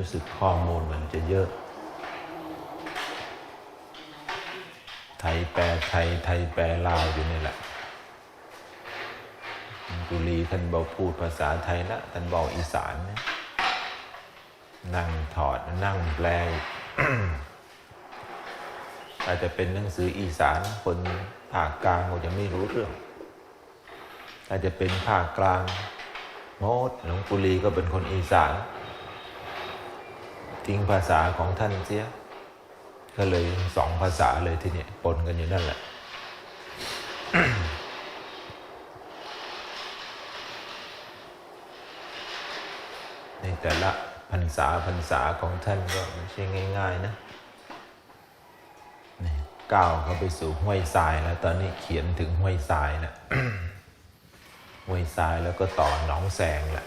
ู้สึกข้อมูลมันจะเยอะ ไทยแปลไทยไทยแปลลาวอยู่นี่แหละกุลีท่านบอกพูดภาษาไทยละท่านบอกอีสานนะนั่งถอดนั่งแปลอาจจะเป็นหนังสืออีสานคนภาคกลางก็จะไม่รู้เรื่อง อาจจะเป็นภาคกลางโมดหลวงปุรีก็เป็นคนอีสาน ทิ้งภาษาของท่านเสีย ก็เลยสองภาษาเลยทีนี้ปนกันอยู่นั่นแหละในแต่ละพรรษาพรรษาของท่านก็ไม่ใช่ง่าย ๆ นะนี่ก้าวเข้าไปสู่ห้วยทรายแล้ว ตอนนี้เขียนถึงห้วยทรายแล้วห้วยทรายแล้วก็ต่อหนองแสงแหละ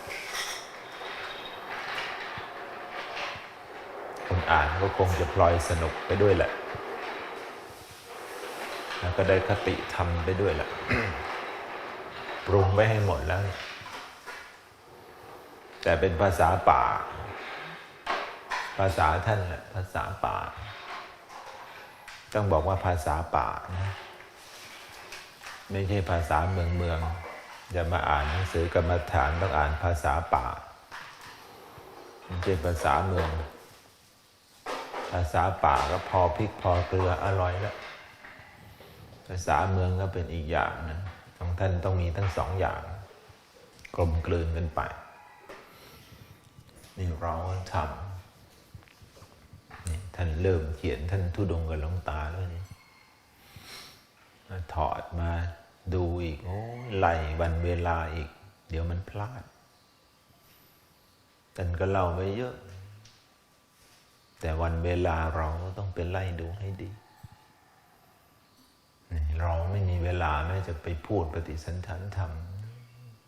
คน อ่านก็คงจะพลอยสนุกไปด้วยแหละ แล้วก็ได้คติธรรมไปด้วยแหละ ปรุงไว้ให้หมดแล้ว แต่เป็นภาษาป่า ภาษาท่านแหละภาษาป่า ต้องบอกว่าภาษาป่านะไม่ใช่ภาษาเมืองเมืองอย่ามาอ่านหนังสือกรรมฐานต้องอ่านภาษาป่าไม่ใช่ภาษาเมือง ภาษาป่าก็พอพริกพอเกลืออร่อยแล้ว ภาษาเมืองก็เป็นอีกอย่างนะของท่านต้องมีทั้งสองอย่าง กลมกลืนกันไป นี่เราทำนี่ท่านเริ่มเขียนท่านทุดงกับหลวงตาแล้วนี่ถอดมาดูอีก โอ้ยไล่วันเวลาอีก เดี๋ยวมันพลาดท่านก็เล่าไว้เยอะ แต่วันเวลาเราก็ต้องเป็นไล่ดูให้ดี เราไม่มีเวลาแม้จะไปพูดปฏิสันฐานธรรม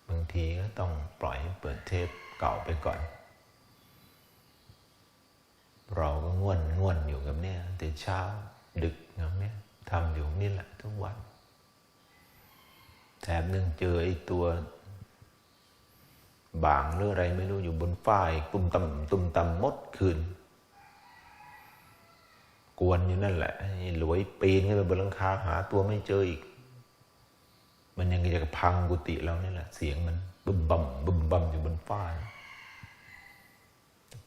บางทีก็ต้องปล่อยให้เปิดเทปเก่าไปก่อน เราก็ง่วนง่วนอยู่กับเนี่ยแต่เช้าดึกอย่างเนี้ยทำอยู่นี่แหละทุกวัน แถมยังเจอไอ้ตัวบางหรืออะไรไม่รู้อยู่บนฝ้ายตุ่มต่ำตุ่มต่ำมดคืน กวนอยู่นั่นแหละหลวยปีนขึ้นไปบนหลังคาหาตัวไม่เจออีก มันยังจะพังกุฏิเราเนี่แหละ เสียงมันบึมบั่มบึมบั่มอยู่บนฝ้า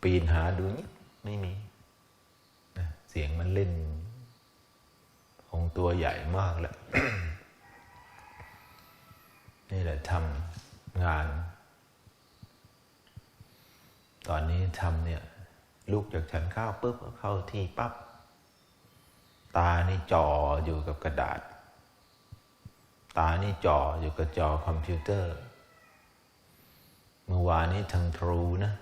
ปีนหาดูนี่ไม่มีเสียงมันเล่น ของตัวใหญ่มากแหละนี่แหละทำงาน ตอนนี้ทำเนี่ย ลูกจากฉันข้าวปุ๊บเข้าที่ปั๊บ ตานี่จ่ออยู่กับกระดาษ ตานี่จ่ออยู่กับจอคอมพิวเตอร์ เมื่อวานนี้ทางทรูนะ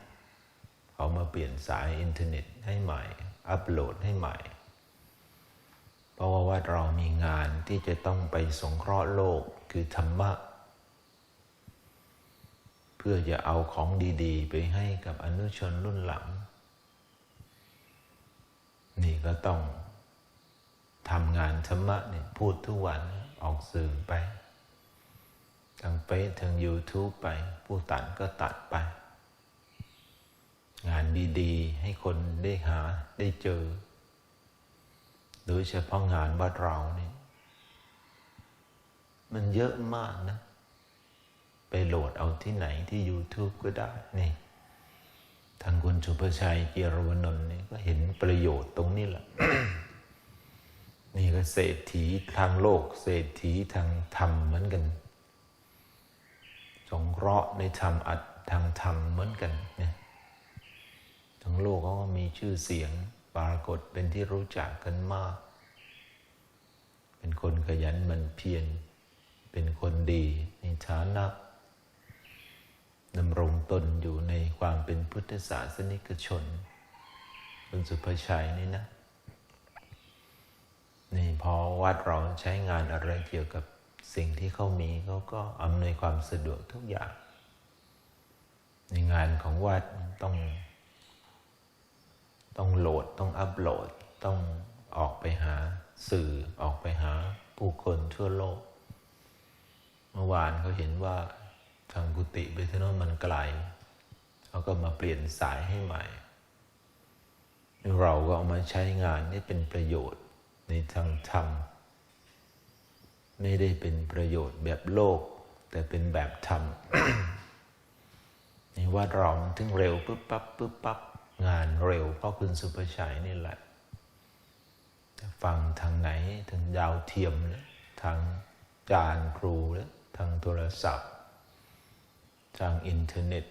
เขามาเปลี่ยนสายอินเทอร์เน็ตให้ใหม่ อัปโหลดให้ใหม่ เพราะว่าวัดเรามีงานที่จะต้องไปสงเคราะห์โลกคือธรรมะ เพื่อจะเอาของดีๆ ไปให้กับอนุชนรุ่นหลัง นี่ก็ต้อง ทำงานธรรมะเนี่ยพูดทุกวันออกสื่อไปทางเฟซทาง YouTube ไป ผู้ตัดก็ตัดไป งานดีๆ ให้คนได้หาได้เจอ โดยเฉพาะงานวัดเราเนี่ยมันเยอะมากนะ ไปโหลดเอาที่ไหนที่ YouTube ก็ได้นี่ทางคุณสุภชัยเกียรวนนท์นี่ก็เห็นประโยชน์ตรงนี้แหละ นี่ก็เศรษฐีทางโลก เศรษฐีทางธรรมเหมือนกัน สงเคราะห์ในธรรมอัดทางธรรมเหมือนกันเนี่ยทั้งโลกเขาก็มีชื่อเสียงปรากฏเป็นที่รู้จักกันมาก เป็นคนขยันมันเพียรเป็นคนดีในฐานะดำรงตนอยู่ในความเป็นพุทธศาสนิกชนคุณสุภชัยนี่นะ นี่พอวัดเราใช้งานอะไรเกี่ยวกับสิ่งที่เขามีเขาก็อำนวยความสะดวกทุกอย่าง ในงานของวัดต้อง ต้องโหลดต้องอัปโหลด ต้องออกไปหาสื่อออกไปหาผู้คนทั่วโลก เมื่อวานเขาเห็นว่าทางกุฏิไปที่โน่นมันไกลเขาก็มาเปลี่ยนสายให้ใหม่ เราก็เอามาใช้งานนี่เป็นประโยชน์ ในทางธรรม ไม่ได้เป็นประโยชน์แบบโลก แต่เป็นแบบธรรมนี่ว่าเรามันถึงเร็วปุ๊บปั๊บปุ๊บปั๊บงานเร็ว เพราะคุณสุภชัยนี่แหละฟังทางไหนทางดาวเทียมหรือทางจานครูหรือทางโทรศัพท์ ทางอินเทอร์เน็ต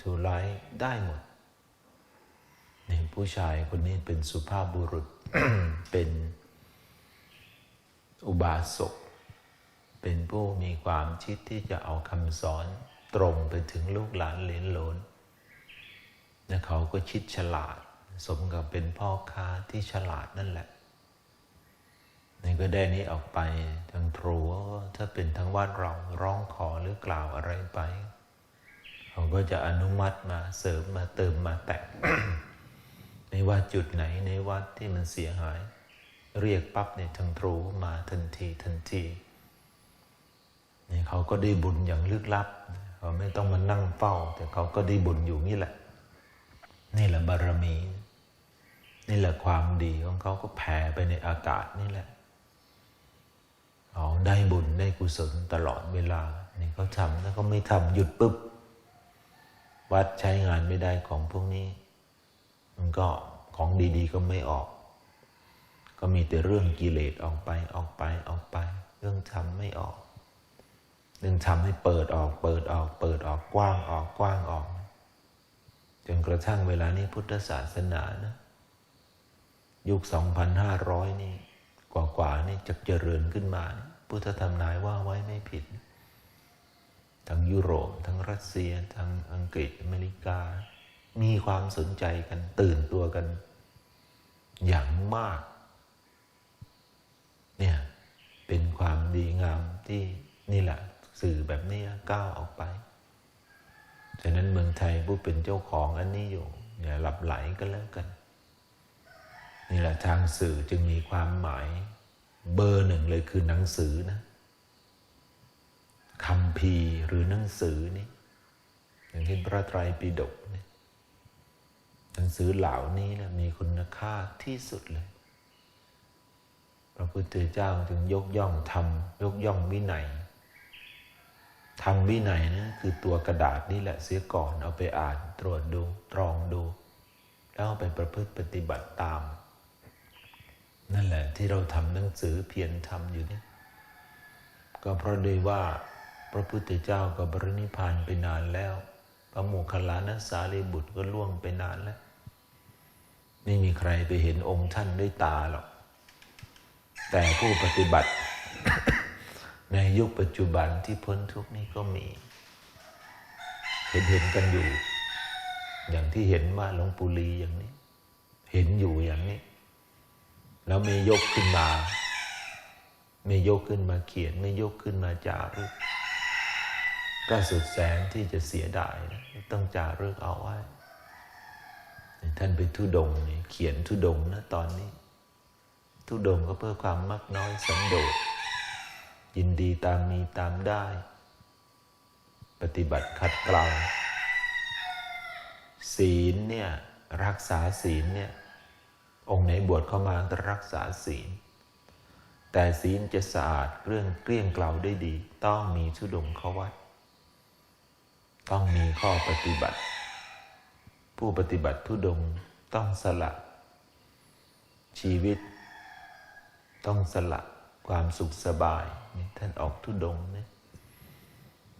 ทูไลท์ได้หมด นี่ผู้ชายคนนี้เป็นสุภาพบุรุษ เป็นอุบาสก เป็นผู้มีความชิดที่จะเอาคำสอนตรงไปถึงลูกหลานเหลนโหลนและเขาก็ชิดฉลาด สมกับเป็นพ่อค้าที่ฉลาดนั่นแหละนี่ก็ได้นี้ออกไปทางทรูว่าถ้าเป็นทางวัดเราร้องขอหรือกล่าวอะไรไป เขาก็จะอนุมัติมาเสริมมาเติมมาแต่ง ในว่าจุดไหนในวัดที่มันเสียหาย เรียกปั๊บในทางทรูมาทันทีทันทีนี่เขาก็ได้บุญอย่างลึกลับ เขาไม่ต้องมานั่งเฝ้า แต่เขาก็ได้บุญอยู่นี่แหละ นี่แหละบารมี นี่แหละความดีของเขาก็แผ่ไปในอากาศนี่แหละเขาได้บุญได้กุศลตลอดเวลา นี่เขาทำแล้วเขาไม่ทำหยุดปุ๊บ วัดใช้งานไม่ได้ของพวกนี้ มันก็ของดี ๆ ก็ไม่ออก ก็มีแต่เรื่องกิเลสออกไปออกไปออกไป เรื่องทำไม่ออก เรื่องทำให้เปิดออก เปิดออก เปิดออกกว้างออกกว้างออก จนกระทั่งเวลานี้พุทธศาสนานะ ยุค 2,500 นี่ กว่าๆนี่จะเจริญขึ้นมา พุทธธรรมนายว่าไว้ไม่ผิดทั้งยุโรป ทั้งรัสเซีย ทั้งอังกฤษ อเมริกา มีความสนใจกันตื่นตัวกัน อย่างมาก เนี่ยเป็นความดีงามที่นี่แหละ สื่อแบบนี้ก้าวออกไป ฉะนั้นเมืองไทยผู้เป็นเจ้าของอันนี้อยู่อย่าหลับไหลก็แล้วกัน นี่แหละทางสื่อจึงมีความหมาย เบอร์หนึ่งเลยคือหนังสือนะคำพีหรือหนังสือนี่อย่างเช่นพระไตรปิฎกเนี่ย หนังสือเหล่านี้นะมีคุณค่าที่สุดเลย พระพุทธเจ้าจึงยกย่องธรรมยกย่องวินัยธรรมวินัยนะคือตัวกระดาษนี่แหละเสียก่อนเอาไปอ่านตรวจดูตรองดู แล้วไปประพฤติปฏิบัติตาม นั่นแหละที่เราทำหนังสือเพียรทำอยู่นี่ก็เพราะด้วยว่าพระพุทธเจ้าก็บรินิพพานไปนานแล้ว พระโมคคัลลานะสารีบุตรก็ล่วงไปนานแล้ว ไม่มีใครไปเห็นองค์ท่านด้วยตาหรอก แต่ผู้ปฏิบัติ ในยุคปัจจุบันที่พ้นทุกข์นี้ก็มี เห็นเห็นกันอยู่ อย่างที่เห็นว่าหลวงปู่ลีอย่างนี้ เห็นอยู่อย่างนี้ แล้วไม่ยกขึ้นมา ไม่ยกขึ้นมาเขียน ไม่ยกขึ้นมาจารึกก็สุดแสนที่จะเสียดายนะต้องจารึกเอาไว้ ท่านไปทุดงนี่เขียนทุดงนะตอนนี้ ทุดงก็เพื่อความมักน้อยสันโดษยินดีตามมีตามได้ ปฏิบัติขัดเกลาศีลเนี่ยรักษาศีลเนี่ยองค์ไหนบวชเข้ามาก็รักษาศีล แต่ศีลจะสะอาดเรื่องเกลี้ยงเกลาได้ดี ต้องมีทุดงเข้าวัด ต้องมีข้อปฏิบัติ ผู้ปฏิบัติทุดงต้องสละ ชีวิต ต้องสละความสุขสบายนี่ท่านออกทุดงเนี่ย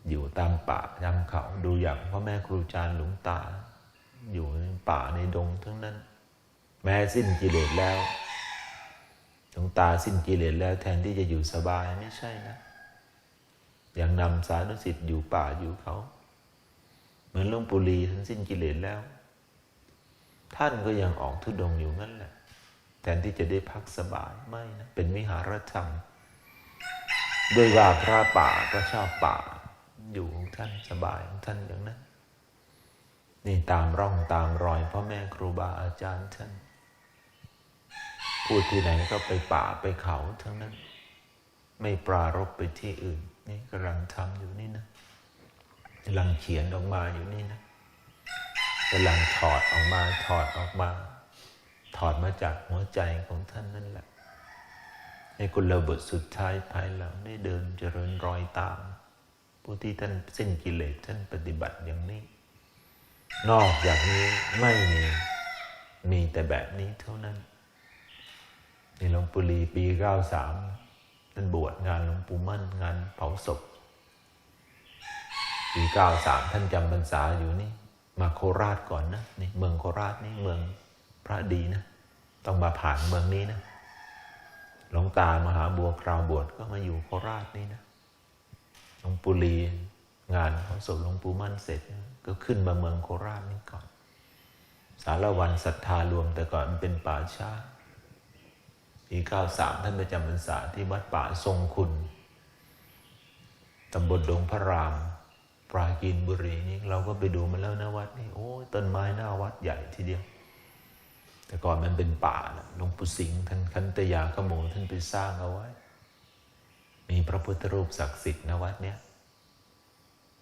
อยู่ตามป่าตามเขาดูอย่างพ่อแม่ครูอาจารย์หลวงตา อยู่ในป่าในดงทั้งนั้น แม้สิ้นกิเลสแล้วหลวงตาสิ้นกิเลสแล้ว แทนที่จะอยู่สบายไม่ใช่นะอย่างนำสาธุสิทธิ์อยู่ป่าอยู่เขา เหมือนหลวงปู่ลีท่านสิ้นกิเลสแล้ว ท่านก็ยังออกทุดงอยู่นั่นแหละแทนที่จะได้พักสบายไม่นะเป็นวิหารธรรมด้วยว่าพระป่าก็ชอบป่า อยู่ของท่านสบายของท่านอย่างนั้น นี่ตามร่องตามรอยพ่อแม่ครูบาอาจารย์ท่านพูดที่ไหนก็ไปป่าไปเขาทั้งนั้น ไม่ปรารบไปที่อื่น นี่กำลังทำอยู่นี่นะกำลังเขียนออกมาอยู่นี่นะ กำลังถอดออกมาถอดออกมา ถอดมาจากหัวใจของท่านนั่นแหละในกุลบทสุดท้ายภายหลังได้เดินเจริญรอยตาม ผู้ที่ท่านสิ้นกิเลสท่านปฏิบัติอย่างนี้ นอกจากนี้ไม่มีมีแต่แบบนี้เท่านั้นในหลวงปู่ลีปี 93 ท่านบวชงานหลวงปู่มั่นงานเผาศพปี 93 ท่านจำพรรษาอยู่นี่ มาโคราชก่อนนะนี่เมืองโคราชนี่เมืองพระดีนะ ต้องมาผ่านเมืองนี้นะหลวงตามหาบัวคราวบวชก็มาอยู่โคราชนี่นะหลวงปู่ลีงานเผาศพหลวงปู่มั่นเสร็จ ก็ขึ้นมาเมืองโคราชนี่ก่อน สารวันศรัทธารวมแต่ก่อนเป็นป่าช้าปี93ท่านไปจำพรรษาที่วัดป่าทรงคุณตำบลดงพระราม ปราจีนบุรีนี่เราก็ไปดูมาแล้วนะวัดนี่โอ้ยต้นไม้หน้าวัดใหญ่ทีเดียว แต่ก่อนมันเป็นป่านะหลวงปู่สิงห์ท่านคันตยาขโมยท่านไปสร้างเอาไว้ มีพระพุทธรูปศักดิ์สิทธิ์นะวัดเนี้ย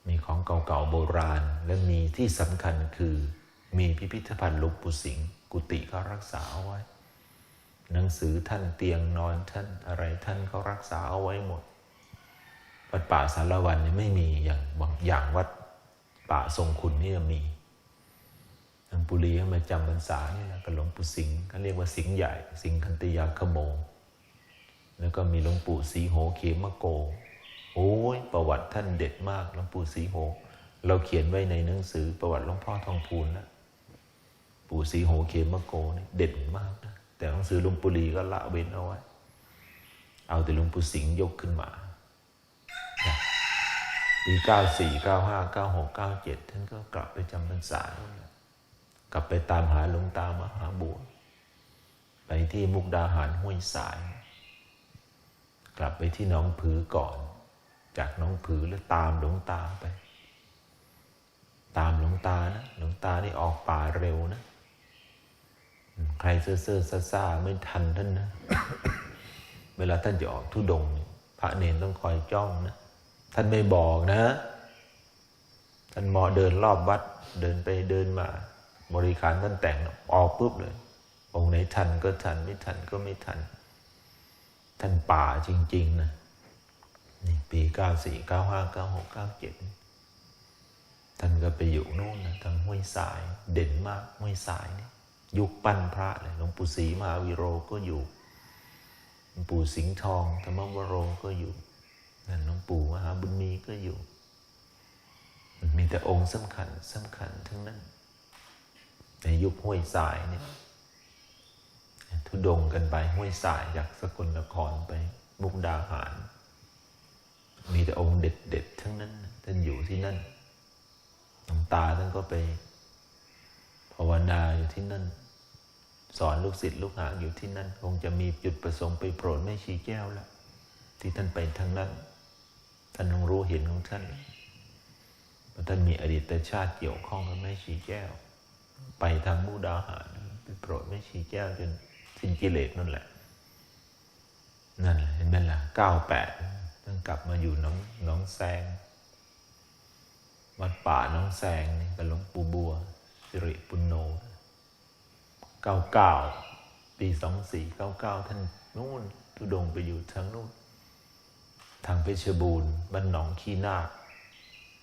มีของเก่าๆโบราณ และมีที่สำคัญคือมีพิพิธภัณฑ์หลวงปู่สิงห์กุฏิเขารักษาเอาไว้ หนังสือท่านเตียงนอนท่านอะไรท่านเขารักษาเอาไว้หมด วัดป่าสารวันเนี่ยไม่มีอย่างบางอย่างวัดป่าทรงคุณนี่มีหลวงปู่ลีเขามาจำพรรษานี่แหละกับหลวงปู่สิงห์เขาเรียกว่าสิงห์ใหญ่ สิงห์คันติยาขโม แล้วก็มีหลวงปู่สีโหเขมโก โอ้ยประวัติท่านเด็ดมากหลวงปู่สีโห เราเขียนไว้ในหนังสือประวัติหลวงพ่อทองพูนนะปู่สีโหเขมโกนี่เด็ดมากนะแต่หนังสือหลวงปู่ลีก็ละเว้นเอาไว้ เอาแต่หลวงปู่สิงห์ยกขึ้นมา ปีเก้าสี่เก้าห้าเก้าหกเก้าเจ็ดท่านก็กลับไปจำพรรษากลับไปตามหาหลวงตามหาบัว ไปที่มุกดาหารห้วยสาย กลับไปที่น้องผือก่อน จากน้องผือแล้วตามหลวงตาไป ตามหลวงตานะหลวงตานี่ออกป่าเร็วนะ ใครเซ่อเซ่อซ่าซ่าไม่ทันท่านนะ เวลาท่านจะออกทุดง พระเนนต้องคอยจ้องนะ ท่านไม่บอกนะ ท่านหมอเดินรอบวัด เดินไปเดินมา บริการท่านแต่งออกปุ๊บเลย องค์ไหนทันก็ทัน ไม่ทันก็ไม่ทัน ท่านป่าจริง ๆ นะนี่ปีเก้าสี่เก้าห้าเก้าหกเก้าเจ็ดท่านก็ไปอยู่นู่นนะทางห้วยสาย เด่นมากห้วยสายนี่ยุคปั้นพระเลยหลวงปู่ศรีมหาวิโรก็อยู่หลวงปู่สิงห์ทองธรรมวโรก็อยู่ นั่นหลวงปู่มหาบุญมีก็อยู่มีแต่องค์สำคัญสำคัญทั้งนั้น ในยุคห้วยสายเนี่ยทุดงกันไปห้วยสายจากสกลนครไป มุกดาหาร มีแต่องค์เด็ดๆทั้งนั้นท่านอยู่ที่นั่นหลวงตาท่านก็ไปภาวนาอยู่ที่นั่น สอนลูกศิษย์ลูกหาอยู่ที่นั่น คงจะมีจุดประสงค์ไปโปรดแม่ชีแก้วแล้วที่ท่านไปทางนั้น ท่านคงรู้เห็นของท่านว่าท่านมีอดีตชาติเกี่ยวข้องกับแม่ชีแก้ว ไปทางมุดาหารไปโปรดแม่ชีแก้วจนสิ้นกิเลสนั่นแหละ นั่นเห็นไหมล่ะเก้าแปดต้องกลับมาอยู่น้องน้องแซง วัดป่าน้องแซงนี่กับหลวงปู่บัว สิริปุณโญเก้าเก้าปีสองสี่เก้าเก้าท่านนู่นทุดงไปอยู่ทางนู่น ทางเพชรบูรณ์บ้านหนองขี้นาค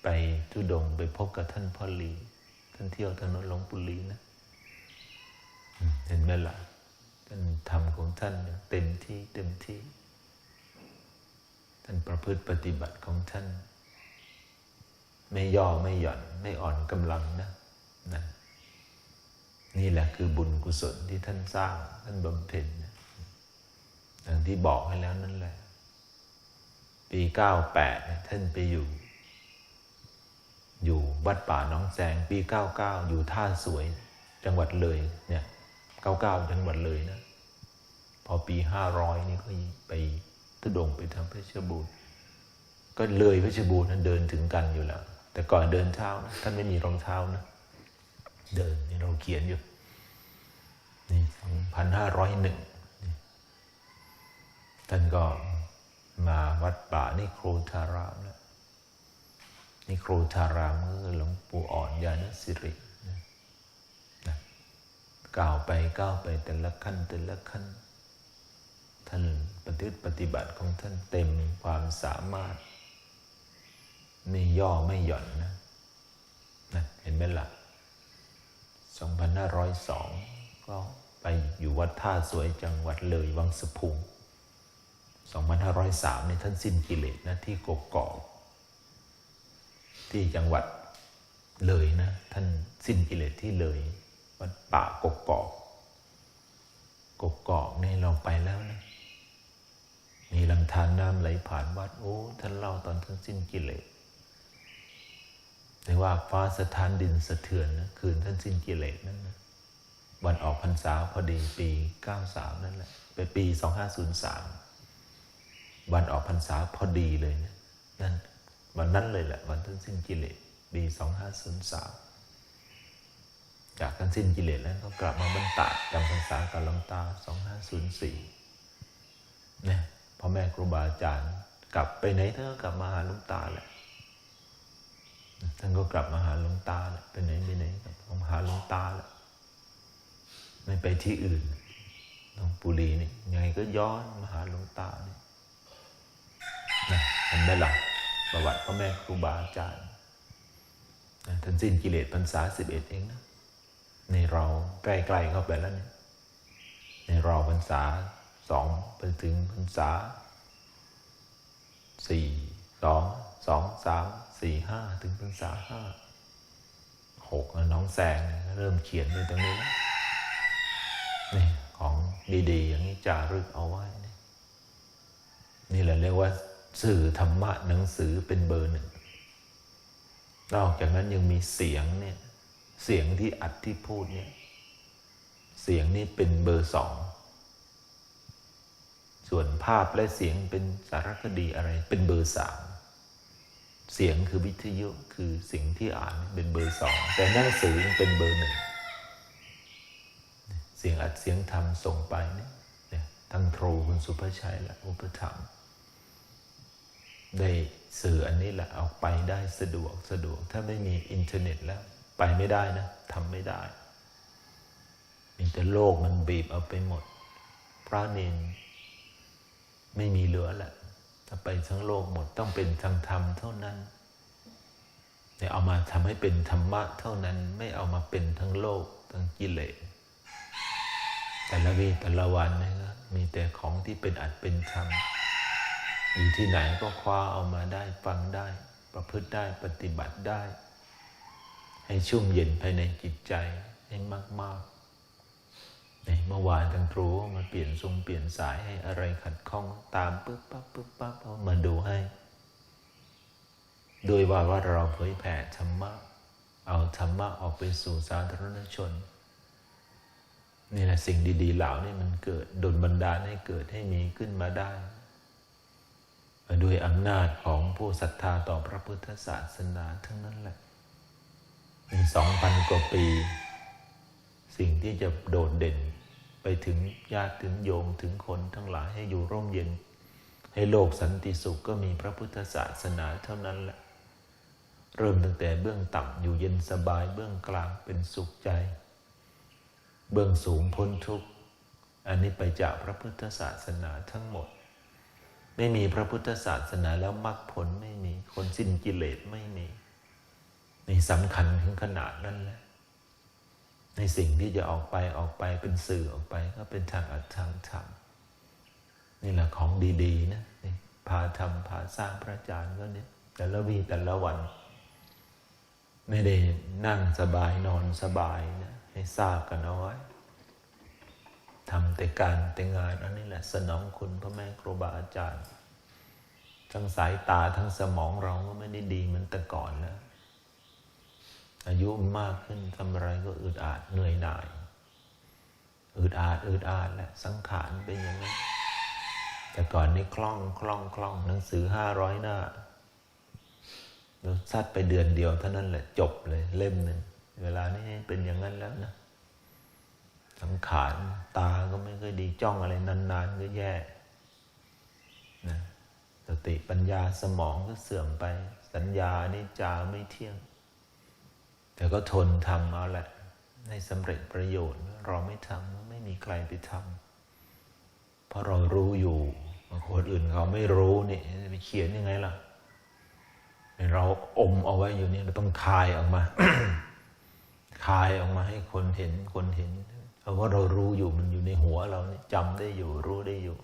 ไปทุดงไปพบกับท่านพ่อลี ท่านเที่ยวถนนหลวงปู่ลีนะ เห็นไหมล่ะท่านทำของท่านเนี่ยเต็มที่เต็มที่ ท่านประพฤติปฏิบัติของท่าน ไม่ย่อไม่หย่อน ไม่อ่อนกำลังนะนะนี่แหละคือบุญกุศลที่ท่านสร้าง ท่านบำเพ็ญนะอย่างที่บอกให้แล้วนั่นแหละ ปีเก้าแปดท่านไปอยู่ อยู่วัดป่าน้องแสงปีเก้าเก้าอยู่ท่าสวยจังหวัดเลยเนี่ยเก้าเก้าจังหวัดเลยนะ พอปีห้าร้อยนี่ก็ไปทุดงไปทางเพชรบูรณ์ก็เลยเพชรบูรณ์นั้นเดินถึงกันอยู่แล้ว แต่ก่อนเดินเท้านะท่านไม่มีรองเท้านะเดินนี่เราเขียนอยู่นี่สองพันห้าร้อยหนึ่งท่านก็ มาวัดป่านิโครธารามแล้วนิโครธารามก็คือหลวงปู่อ่อนยานสิรินะนะก้าวไปก้าวไปแต่ละขั้นแต่ละขั้น ท่านปฏิบัติปฏิบัติของท่านเต็มความสามารถไม่ย่อไม่หย่อนนะนะเห็นไหมละ่ะ2502 ก็ไปอยู่วัดท่าสวยจังหวัดเลยวังสะพุง 2503นี่ท่านสิ้นกิเลสนะที่กกอกที่จังหวัดเลยนะ ท่านสิ้นกิเลสที่เลย วัดป่ากกอกกกอกนี่เราไปแล้วนะมีลำธารน้ำไหลผ่านวัดโอ้ท่านเล่าตอนท่านสิ้นกิเลสแต่ว่าฟ้าสถานดินสะเทือนนะคืนท่านสิ้นกิเลสนั่นนะวันออกพรรษาพอดีปี 93 นั่นแหละเป็นปี 2503 วันออกพรรษาพอดีเลยนะนั่นวันนั้นเลยแหละ วันท่านสิ้นกิเลสปี2503จากท่านสิ้นกิเลสแล้วก็กลับมาบรรตาจำพรรษากับหลวงตา2504เนี่ยพ่อแม่ครูบาอาจารย์ กลับไปไหนท่านก็กลับมาหาหลวงตาแหละท่านก็กลับมาหาหลวงตาแหละไปไหนไปไหนกลับมาหาหลวงตาแหละไม่ไปที่อื่นหลวงปู่ลีนี่ยังไงก็ย้อนมาหาหลวงตาเนี่ย นะเห็นไหมล่ะประวัติพ่อแม่ครูบาอาจารย์ท่านสิ้นกิเลสพรรษาสิบเอ็ดเองนะในเราใกล้ๆเข้าไปแล้วเนี่ยในเราพรรษาสองไปถึงพรรษาสี่สองสองสามสี่ห้าถึงพรรษาห้าหกน้องแซงเริ่มเขียนไปตรงนี้แล้วนี่ของดีๆ อย่างนี้จารึกเอาไว้ นี่แหละเรียกว่า สื่อธรรมะหนังสือเป็นเบอร์หนึ่ง นอกจากนั้นยังมีเสียงเนี่ย เสียงที่อัดที่พูดเนี่ย เสียงนี่เป็นเบอร์สอง ส่วนภาพและเสียงเป็นสารคดีอะไร เป็นเบอร์สาม เสียงคือวิทยุคือสิ่งที่อ่านเป็นเบอร์สอง แต่หนังสือเป็นเบอร์หนึ่ง เสียงอัดเสียงทำส่งไปเนี่ยทั้งโทรคุณสุภชัยและอุปถัมภ์ ได้สื่ออันนี้แหละออกไปได้สะดวกสะดวก ถ้าไม่มีอินเทอร์เน็ตแล้ว ไปไม่ได้นะทำไม่ได้มีแต่โลกมันบีบเอาไปหมด พระเนนไม่มีเหลือแหละถ้าไปทั้งโลกหมดต้องเป็นทางธรรมเท่านั้นแต่เอามาทำให้เป็นธรรมะเท่านั้นไม่เอามาเป็นทั้งโลกทั้งกิเลสแต่ละวีแต่ละวันนะครับมีแต่ของที่เป็นอัดเป็นธรรม อยู่ที่ไหนก็คว้าเอามาได้ฟังได้ ประพฤติได้ปฏิบัติได้ ให้ชุ่มเย็นภายในจิตใจให้มากๆในเมื่อวานทางครูมาเปลี่ยนทรงเปลี่ยนสายให้อะไรขัดข้องตามปึ๊บปั๊บปึ๊บปั๊บเอามาดูให้ โดยว่าว่าเราเผยแผ่ธรรมะ เอาธรรมะออกไปสู่สาธารณชนนี่แหละสิ่งดี ๆ เหล่านี้มันเกิดดลบันดาลให้เกิดให้มีขึ้นมาได้ ด้วยอำนาจของผู้ศรัทธาต่อพระพุทธศาสนาทั้งนั้นแหละ ในสองพันกว่าปี สิ่งที่จะโดดเด่นไปถึงญาติถึงโยมถึงคนทั้งหลายให้อยู่ร่มเย็น ให้โลกสันติสุขก็มีพระพุทธศาสนาเท่านั้นแหละ เริ่มตั้งแต่เบื้องต่ำอยู่เย็นสบายเบื้องกลางเป็นสุขใจ เบื้องสูงพ้นทุกข์ อันนี้ไปจากพระพุทธศาสนาทั้งหมด ไม่มีพระพุทธศาสนาแล้วมรรคผลไม่มี คนสิ้นกิเลสไม่มี นี่สำคัญถึงขนาดนั้นแหละในสิ่งที่จะออกไปออกไปเป็นสื่อออกไป ก็เป็นทางอัดทางธรรมนี่แหละของดีๆนะนี่พาทำพาสร้างพระอาจารย์ก็เนี่ยแต่ละวีแต่ละวัน ไม่ได้นั่งสบายนอนสบายนะให้ทราบกันเอาไว้ ทำแต่การแต่งานอันนี้แหละสนองคุณพระแม่ครูบาอาจารย์ ทั้งสายตาทั้งสมองเราก็ไม่ได้ดีเหมือนแต่ก่อนแล้ว อายุมากขึ้นทำอะไรก็อึดอัดเหนื่อยหน่าย อึดอัดอึดอัดแหละสังขารเป็นอย่างนั้นแต่ก่อนนี่คล่องคล่องคล่องหนังสือห้าร้อยหน้าเราซัดไปเดือนเดียวเท่านั้นแหละจบเลยเล่มหนึ่งเวลานี้เป็นอย่างนั้นแล้วนะ สังขารตาก็ไม่ค่อยดีจ้องอะไรนานๆก็แย่นะสติปัญญาสมองก็เสื่อมไป สัญญานี่จาไม่เที่ยง แต่ก็ทนทำเอาแหละให้สำเร็จประโยชน์ เราไม่ทำไม่มีใครไปทำเพราะเรารู้อยู่คนอื่นเขาไม่รู้นี่ไปเขียนยังไงล่ะเราอมเอาไว้อยู่นี่เราต้องคายออกมา คายออกมาให้คนเห็นคนเห็น เพราะเรารู้อยู่มันอยู่ในหัวเรานี่จำได้อยู่รู้ได้อยู่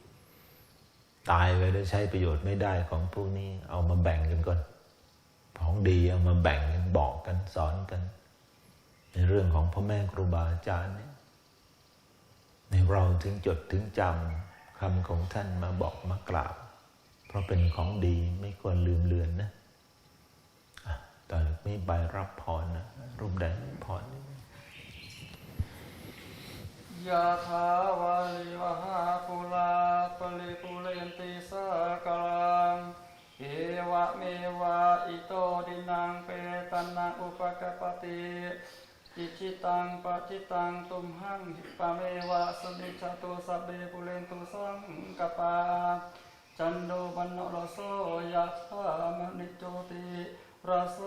ตายไปแล้วใช้ประโยชน์ไม่ได้ของพวกนี้เอามาแบ่งกันก่อน ของดีเอามาแบ่งกันบอกกันสอนกัน ในเรื่องของพ่อแม่ครูบาอาจารย์เนี่ยในเราถึงจดถึงจำคำของท่านมาบอกมากราบ เพราะเป็นของดีไม่ควรลืมเลือนนะอะตอนนี้ไปรับพรนะรูปใดพรนี้ ยะถาวาลิวหาปุลาปลิปุเรนติสากลังเอวะเมวะอิโตดินังเปตานังอุปกปปติอิจิตังปฏิตังตุมหังหิปะเมวะสมิจฉตุสัเบปุเรนตุสังกปาจันโดบันโนรโสยะธามณิโจติรโส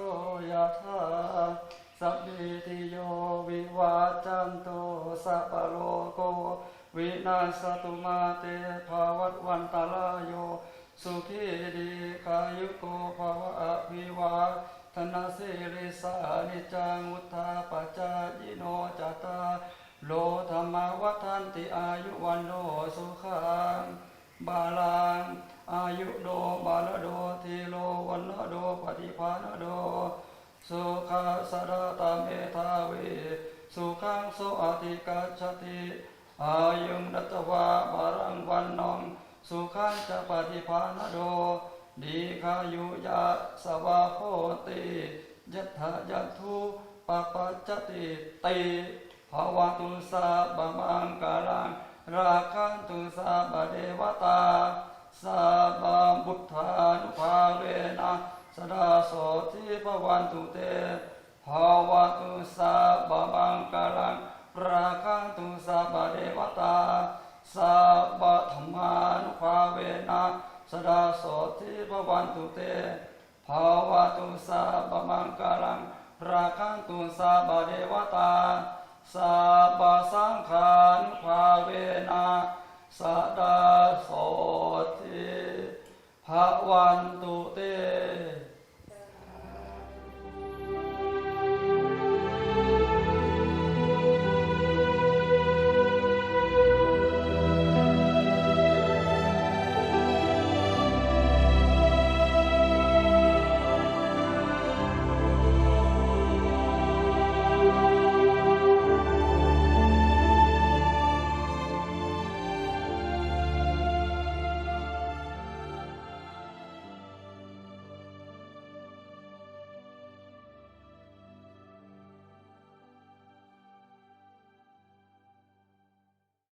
ยะธา สัพพิติโยวิวาจันโตสัพพะโลโกวินาศตุมาเตภวัตวันตายโยสุขีดีกายุโกภวะอภิวาธนาสิริสานิจังุทธาปจายิโนจตาโลธรรมวัฏันติอายุวันโนสุขังบาลังอายุโดบาลโดทีโลวันโดปฏิภาณโด สุขาสระตาเมธาเวสุขังโสอติกัจฉติอายุงนัตวาบารังวันนองสุขังจะปฏิภาณโดดีคายุยะสวาโหติยัตถายัตถุปปัจจติติภาวะตุสาบะมังกาลังราคันตุสาบเดวตาสาบาบุทธานุภาเวนะ ดาโสทิปวันตุเตภาวะตุสาบมังกลังราคันตุสาบเดวตาสาบธรรมานุภาเวนะสดาโสทิปวันตุเตภาวะตุสาบมังกลังราคันตุสาบเดวตาสัพสังฆานุภาเวนะสดาโสติภวันตุเต